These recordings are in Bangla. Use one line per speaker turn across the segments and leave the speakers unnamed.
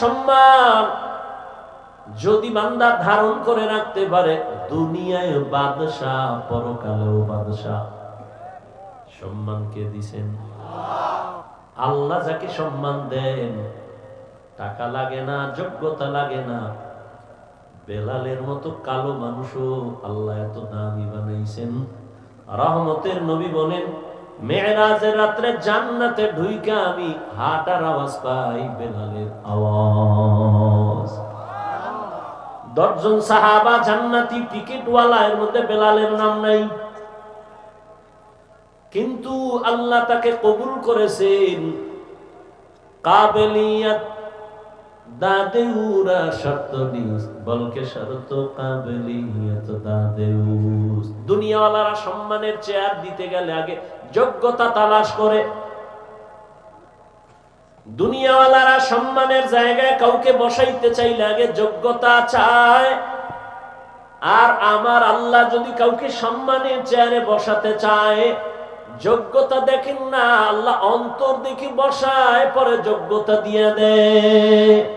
সম্মান। যদি বান্দা ধারণ করে রাখতে পারে, দুনিয়ায় বাদশাহ, পরকালেও বাদশাহ। সম্মান কে দিছেন? আল্লাহ যাকে সম্মান দেন, টাকা লাগে না, যোগ্যতা লাগে না। বেলালের মতো কালো মানুষও আল্লাহ এত দামি বানাইছেন। রহমতের নবী বলেন মেয়েরাজের রাত্রে জান্নাতে ঢুইকা আমি হাঁটার আওয়াজ পাই বেলালের আওয়াজ। দশজন সাহাবা জান্নাতি টিকিটওয়ালা, এর মধ্যে বেলালের নাম নাই। কিন্তু আল্লাহ তাকে কবুল করেছেন। কাবেলিয়াত দাদেউরা শর্ত নিস বলকে শরত কাবেলিয়াত দাদেউস। দুনিয়াওয়ালারা সম্মানের চেয়ার দিতে গেলে আগে যোগ্যতা তালাশ করে। দুনিয়াওয়ালারা সম্মানের জায়গায় কাউকে বসাইতে চাইলে আগে যোগ্যতা চায়। আর আমার আল্লাহ যদি কাউকে সম্মানের চেয়ারে বসাতে চায়, যোগ্যতা দেখেন না, আল্লাহ অন্তর দেখি বসায়, পরে যোগ্যতা দিয়ে দেয়।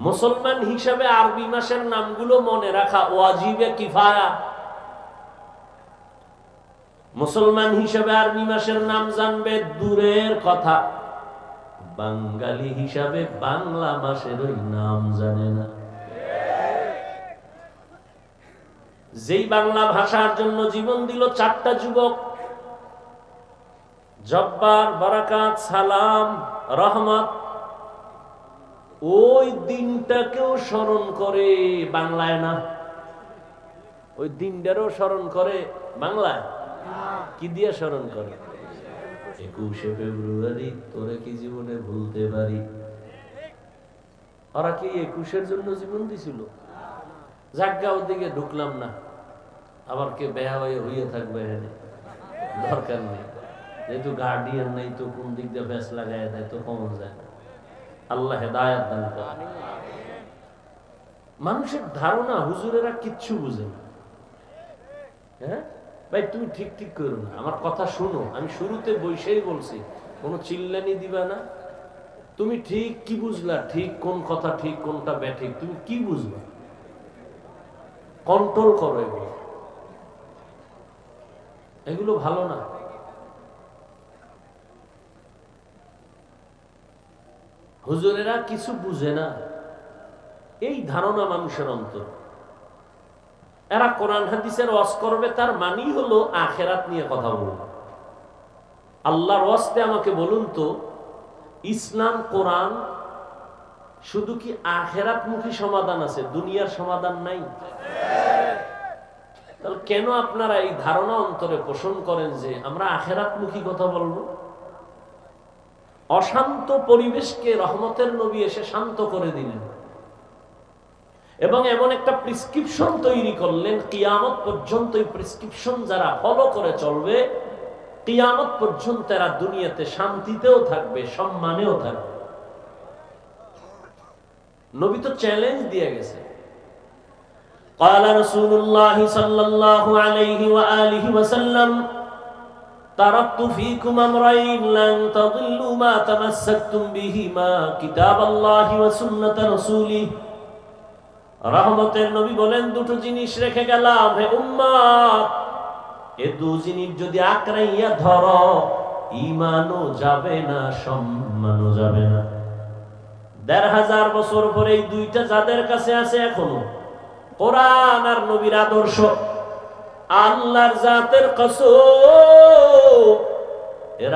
মুসলমান হিসাবে আরবি মাসের নামগুলো মনে রাখা ওয়াজিবে কিফায়া। মুসলমান হিসাবে আরবি মাসের নাম জানবে দূরের কথা। বাঙালি হিসাবে বাংলা মাসের ওই নাম জানে না। যেই বাংলা ভাষার জন্য জীবন দিল চারটা যুবক। জব্বার, বারাকাত, সালাম, রহমত ওই দিনটাকেও স্মরণ করে বাংলায় না। ওই দিনটারও স্মরণ করে বাংলায়। কি দিয়ে স্মরণ করে? একুশে ফেব্রুয়ারি তোরে কি জীবনে ভুলতে পারি? ওরা কি একুশের জন্য জীবন দিছিল? জাগা ওদিকে ঢুকলাম না। আবার কে বেহা হয়ে হইয়ে থাকবে এখানে? দরকার নেই। যেহেতু গার্ডিয়ান নেই তো কোন দিক দিয়ে ব্যাস লাগাই দেয় তো কমন যায় না। আল্লাহ হেদায়াত দান করে। মানুষের ধারণা হুজুরেরা কিচ্ছু বুঝে না। হ্যাঁ? ভাই, তুমি ঠিক ঠিক করো না। আমার কথা শুনো। আমি শুরুতে বৈশাই বলছি, কোনো চিল্লানি দিবা না। তুমি ঠিক কি বুঝলা? ঠিক কোন কথা ঠিক, কোনটা ব্যাঠিক? তুমি কি বুঝবা? কন্ট্রোল করো এগুলো। এগুলো ভালো না। হুজুরেরা কিছু বুঝে না। এই ধারণা মানুষের অন্তর। এরা কোরআন হাদিসের ওয়াজ করবে, তার মানি হলো আখেরাত নিয়ে কথা বলবে। আল্লাহর ওয়াস্তে আমাকে বলুন তো, ইসলাম, কোরআন, শুধু কি আখেরাত মুখী সমাধান আছে? দুনিয়ার সমাধান নাই। তাহলে কেন আপনারা এই ধারণা অন্তরে পোষণ করেন যে আমরা আখেরাত মুখী কথা বলব? অশান্ত পরিবেশকে রহমতের নবী এসে শান্ত করে দিলেন এবং এমন একটা প্রেসক্রিপশন তৈরি করলেন কিয়ামত পর্যন্ত এই প্রেসক্রিপশন যারা ফলো করে চলবে কিয়ামত পর্যন্ত এরা দুনিয়াতে শান্তিতেও থাকবে সম্মানেও থাকবে নবী তো চ্যালেঞ্জ দিয়ে গেছে قال رسول الله صلى الله عليه وآله وسلم تركت فيكم أمرين لن تضلوا ما تمسكتم بهما كتاب الله وسنة رسوله রহমতের নবী বলেন দুটো জিনিস রেখে গেলাম হে উম্মাদ এ দু জিনিস যদি আঁকড়াইয়া ধর ইমানও যাবে না সম্মানও যাবে না দেড় হাজার বছর পরে এই দুইটা যাদের কাছে আছে এখনো কোরআন আর নবীর আদর্শ আল্লাহর জাতের কসম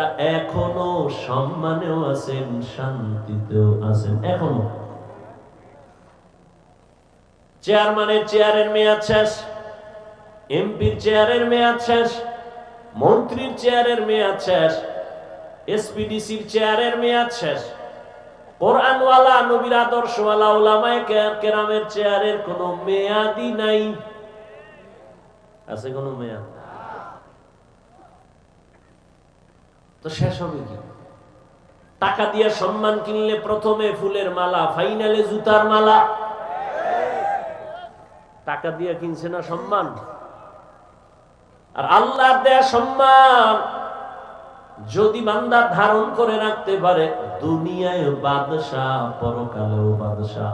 এরা এখনও সম্মানেও আছেন, শান্তিতেও আছেন। এখনও। চেয়ারম্যানের চেয়ারের মেয়াদ শেষ, এমপির চেয়ারের মেয়াদ শেষ, মন্ত্রীর চেয়ারের মেয়াদ শেষ, এসপিডিসির চেয়ারের মেয়াদ শেষ। কোরআনওয়ালা, নবীর আদর্শওয়ালা ওলামায় কেরামের চেয়ারের কোনো মেয়াদি নাই। আছে কোনো মেয়াদ তো শেষ হবে কি? টাকা দিয়ে সম্মান কিনলে প্রথমে ফুলের মালা, ফাইনালে জুতার মালা। টাকা দিয়ে কিনছে না সম্মান? আর আল্লাহর দেয়া সম্মান যদি বান্দা ধারণ করে রাখতে পারে, দুনিয়ায় বাদশাহ, পরকালেও বাদশাহ।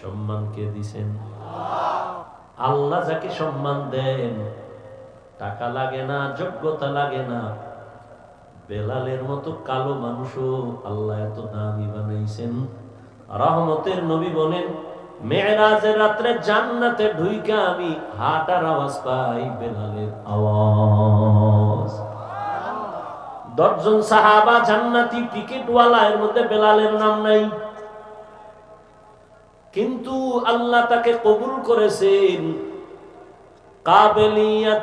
সম্মান কে দিছেন? আল্লাহ যাকে সম্মান দেন, টাকা লাগে না, যোগ্যতা লাগে না। বেলালের মতো কালো মানুষও আল্লাহ এত দামি বানাইছেন। রহমতের নবী বলেন, মেয়েরাজের রাত্রে জান্নাতে ঢুইকা আমি হাঁটার আওয়াজ পাই বেলালের আওয়াজ। দশজন সাহাবা জান্নাতি টিকিটওয়ালা এর মধ্যে বেলালের নাম নাই। কিন্তু আল্লাহ তাকে কবুল করেছেন। কাবেলিয়াত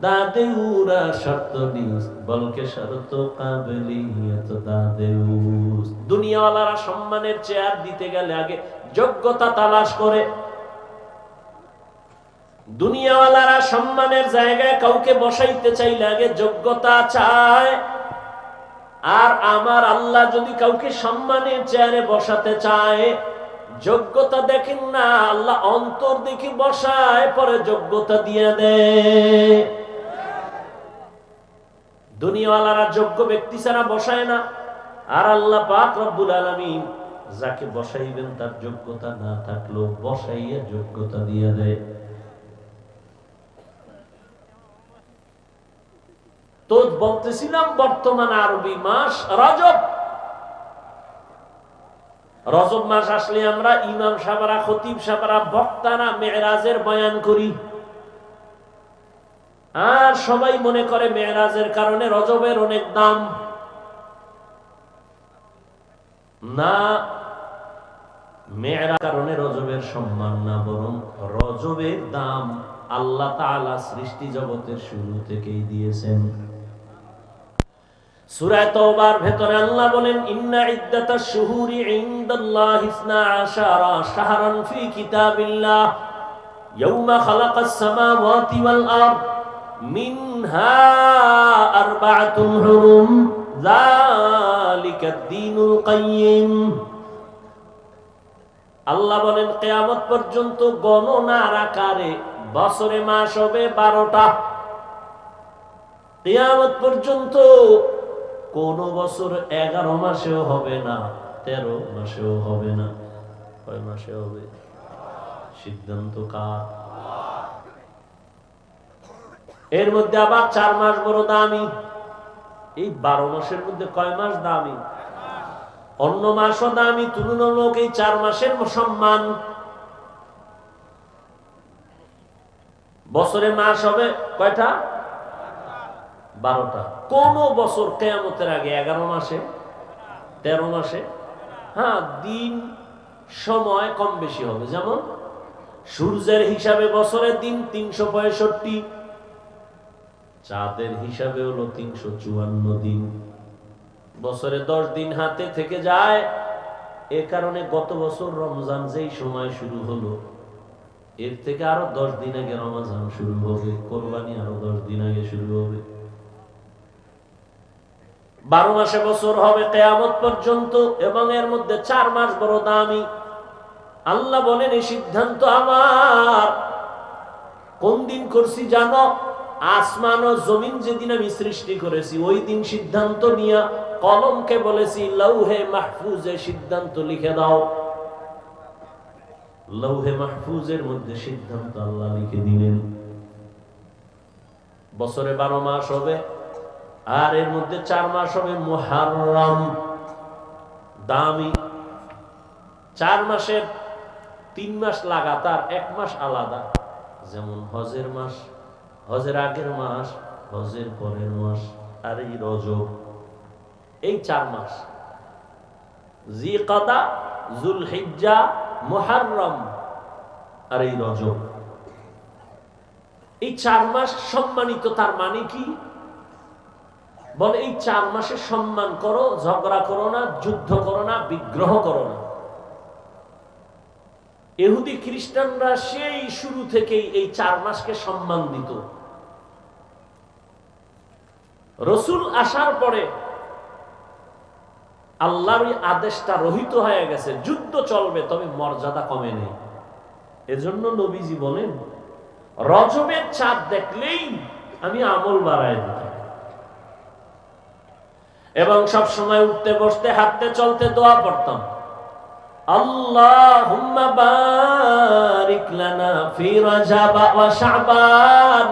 দাদেউরা শর্ত নিস বলকে শর্ত কাবেলিয়াত দাদেউস দুনিয়াওয়ালারা সম্মানের চেয়ার দিতে গেলে আগে যোগ্যতা তালাশ করে। দুনিয়াওয়ালারা সম্মানের জায়গায় কাউকে বসাইতে যোগ্যতা চায়। আর আমার আল্লাহ যদি কাউকে সম্মানের চেয়ারে বসাতে চায়, যোগ্যতা দেখেন না, আল্লাহ অন্তর দেখি বসায়, পরে যোগ্যতা দিয়ে দেয়। দুনিয়াওয়ালারা যোগ্য ব্যক্তি ছাড়া বসায় না। আর আল্লাহ পাক রব্বুল আলামিন যাকে বসাইবেন তার যোগ্যতা না থাকলেও বসাইয়া যোগ্যতা দিয়ে দেয়। তো বলতেছিলাম, বর্তমান আরবি মাস রজব। রজব মাস আসলে আমরা ইমাম সাহাবারা, খতিব সাহাবারা, বক্তারা, মেয়েরাজের বয়ান করি। আর সবাই মনে করে মেয়েরাজের কারণে রজবের অনেক দাম। না মেয়েরা কারণে রজবের সম্মান না, বরং রজবের দাম আল্লাহ তাআলা সৃষ্টি জগতের শুরু থেকেই দিয়েছেন। সূরা তওবার ভেতরে আল্লাহ বলেন, ইন্না ইদ্দাতাশ শুহুরি ইনদাল্লাহি 12 শাহরান ফি কিতাবিল্লাহ। ইয়াওমা খালাকাস সামাওয়াতি ওয়াল আরদ। আল্লাহ বলেন, কেয়ামত পর্যন্ত গণনার আকারে বছরে, মাস হবে বারোটা। কেয়ামত পর্যন্ত কোন বছর এগারো মাসেও হবে না, তেরো মাসেও হবে না। কয় মাসে হবে? সিদ্ধান্ত কার? এর মধ্যে আবার চার মাস বড় দামি। এই বারো মাসের মধ্যে কয় মাস দামি? অন্য মাসও দামি, তুলনামূলক এই চার মাসের সম্মান। বছরে মাস হবে কয়টা? বারোটা। কোন বছর কেয়ামতের আগে এগারো মাসে, তেরো মাসে হ্যাঁ দিন সময় কম বেশি হবে। যেমন সূর্যের হিসাবে বছরের দিন তিনশো পঁয়ষট্টি চাঁদের হিসাবে হলো তিনশো চুয়ান্ন দিন। বছরে দশ দিন হাতে থেকে যায়। এ কারণে গত বছর রমজান যেই সময় শুরু হলো, এর থেকে আরও দশ দিন আগে রমজান শুরু হবে, কোরবানি আরও দশ দিন আগে শুরু হবে। বারো মাসে বছর হবে কেয়ামত পর্যন্ত এবং এর মধ্যে চার মাস বড় দামি। আল্লাহ বলেন, এই সিদ্ধান্ত আমার। কোন দিন করছি জানো? আসমান ও জমিন যেদিন আমি সৃষ্টি করেছি, ওই দিন সিদ্ধান্ত নিয়ে কলমকে বলেছি, লৌহে মাহফুজে সিদ্ধান্ত লিখে দাও। লৌহে মাহফুজের মধ্যে সিদ্ধান্ত আল্লাহ লিখে দিলেন। বছরে বারো মাস হবে, আর এর মধ্যে চার মাস হবে মুহাররম। দামি। চার মাসের তিন মাস লাগাতার, এক মাস আলাদা। যেমন হজের মাস হজের আগের মাস, হজের পরের মাস, আর এই রজব, এই চার মাস। জি কাদা জুল হিজ্জা মুহাররম, আর এই রজব। এই চার মাস সম্মানিত তার মানে কি? বলে এই চার মাসে সম্মান করো, ঝগড়া করো না, যুদ্ধ করো না, বিগ্রহ করো না। এহুদি খ্রিস্টানরা সেই শুরু থেকেই এই চার মাসকে সম্মান দিত। রসুল আসার পরে আল্লাহর আদেশটা রহিত হয়ে গেছে, যুদ্ধ চলবে, তবে মর্যাদা কমে নেই। এজন্য নবীজি বলেন, রজবের চাঁদ দেখলেই আমি আমল বাড়ায় দিতাম। এবং সব সময় উঠতে, বসতে, হাঁটতে, চলতে, দোয়া পড়তাম। লানা ফি রাজাব ওয়া শাবান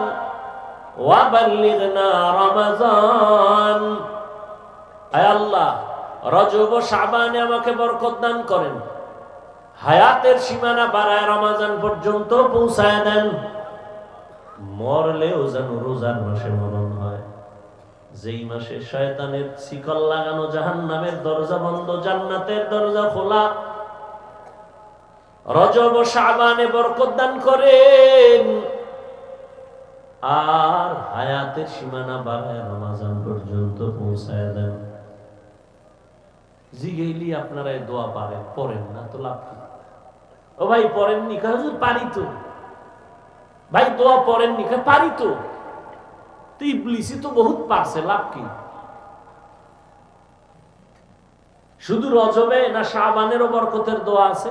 ওয়া বাল্লিগনা রমাজান। আয় আল্লাহ, রজব ও শাবানে আমাকে বরকত দান করেন। হায়াতের সীমানা বাড়ায় রমাজান পর্যন্ত পৌঁছায় দেন। মরলেও যেন রোজার মাসে মরণ হয়। যেই মাসে শয়তানের শিকল লাগানো জাহান্নামের দরজা বন্ধ, জান্নাতের দরজা খোলা রজব ও শাবানে বরকত দান করেন। আর হায়াতের সীমানা বাড়ায় রমাজান পর্যন্ত পৌঁছায় দেন। আপনারা দোয়া পড়েন না তো লাভ ও ভাই, পড়েননি পারি তো। ভাই, দোয়া পড়েননি পারি তো। ইবলিসি তো বহুত পারছে, লাভ কি? শুধু রজবে না শাহবানেরও বরকতের দোয়া আছে।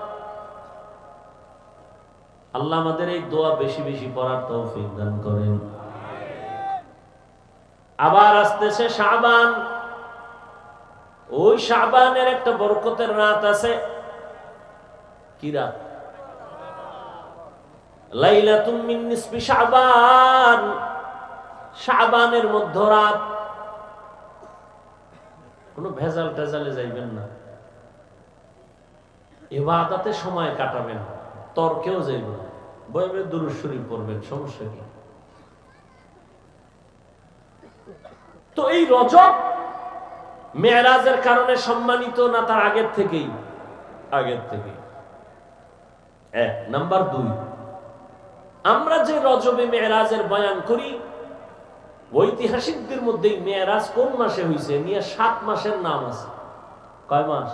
আল্লাহ আমাদের এই দোয়া বেশি বেশি পড়ার তৌফিক দান করেন। আবার আসতেছে শাবান। ওই শাবানের একটা বরকতের রাত আছে। কি রাত? লাইলাতুম মিন নিসফি শাবান। শাবানের মধ্যরাত কোনো ভেজাল টেজালে যাইবেন না। এবাদাতে সময় কাটাবেন। তর্কেও যাইবেন না। বইবে দুরুশ্বরী পড়বেন, সমস্যা কি? তো এই রজব মেয়েরাজের কারণে সম্মানিত না তার আগের থেকেই? আগের থেকে এক, নাম্বার দুই, আমরা যে রজবে মেয়েরাজের বয়ান করি, ঐতিহাসিকদের মধ্যে মেয়েরাজ কোন মাসে হয়েছে নিয়ে সাত মাসের নাম আছে। কয় মাস?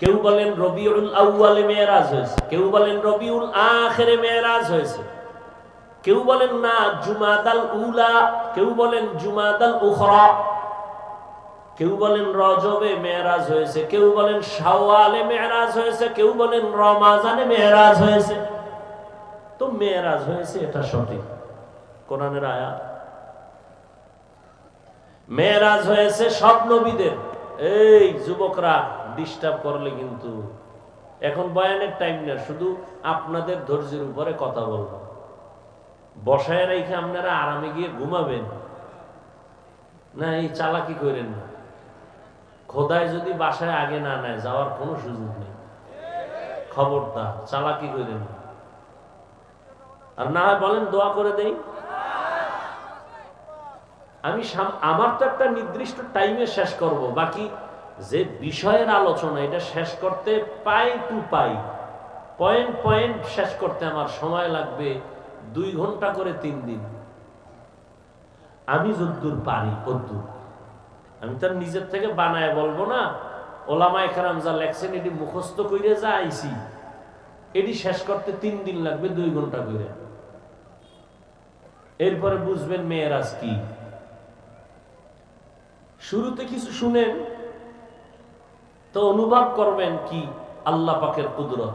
কেউ বলেন রবিউল আউয়ালে মেয়েরাজ হয়েছে, কেউ বলেন রবিউল আখেরে মেয়েরাজ হয়েছে, কেউ বলেন না জুমাদাল উলা, কেউ বলেন জুমাদাল উখরা, কেউ বলেন রজবে মেয়েরাজ হয়েছে, কেউ বলেন শাওয়ালে মেয়েরাজ হয়েছে, কেউ বলেন রমাজানে মেয়েরাজ হয়েছে। তো মেয়েরাজ হয়েছে এটা সঠিক। কোরআনের আয়াত। মেয়েরাজ হয়েছে সব নবীদের। এই যুবকরা ডিস্টার্ব করলে কিন্তু এখন বয়ানের টাইম না শুধু আপনাদের ধৈর্যের উপরে কথা বলব। বসায় রেখে আপনারা আরামে গিয়ে ঘুমাবেন। না, এই চালাকি করেন না। খোদায় যদি বাসায় আগে না নেয়, যাওয়ার কোনো সুযোগ নেই। খবরদার, চালাকি করেন না। আর না হয় বলেন, দোয়া করে দেই। আমি আমার তো একটা নির্দিষ্ট টাইমে শেষ করব, বাকি যে বিষয়ের আলোচনা, এটা শেষ করতে পাই টু পাই। পয়েন্ট পয়েন্ট শেষ করতে আমার সময় লাগবে দুই ঘণ্টা করে তিন দিন। আমি যদ্দূর পারি কদ্দূর আমি তার নিজের থেকে বানায় বলব না, ওলামা এখানে যা লেখছেন, এটি মুখস্থ করে যা আইসি এটি শেষ করতে তিন দিন লাগবে, দুই ঘণ্টা করে। এরপরে বুঝবেন মেয়েরাজ কি। শুরুতে কিছু শুনেন তো অনুভব করবেন কি? আল্লাহ পাকের কুদরত।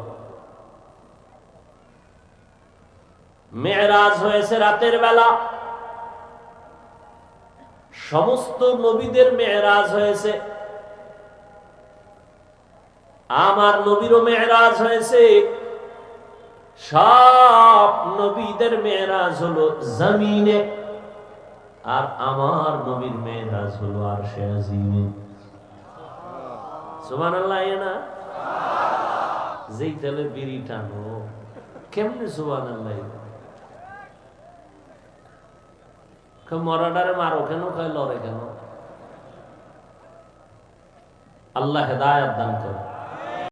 মেয়েরাজ হয়েছে রাতের বেলা। সমস্ত নবীদের মেয়েরাজ হয়েছে। আমার নবীরও মেয়েরাজ হয়েছে। সব নবীদের মেয়েরাজ হলো জমিনে। আর আমার নবীর মেয়েরাজ হলো আর সে আজিমে। আল্লাহ না? যেই বিড়ি আল্লাহ মরাডারে মারো কেন কয় লড়ে কেন? আল্লাহ হেদায়াত দান করে।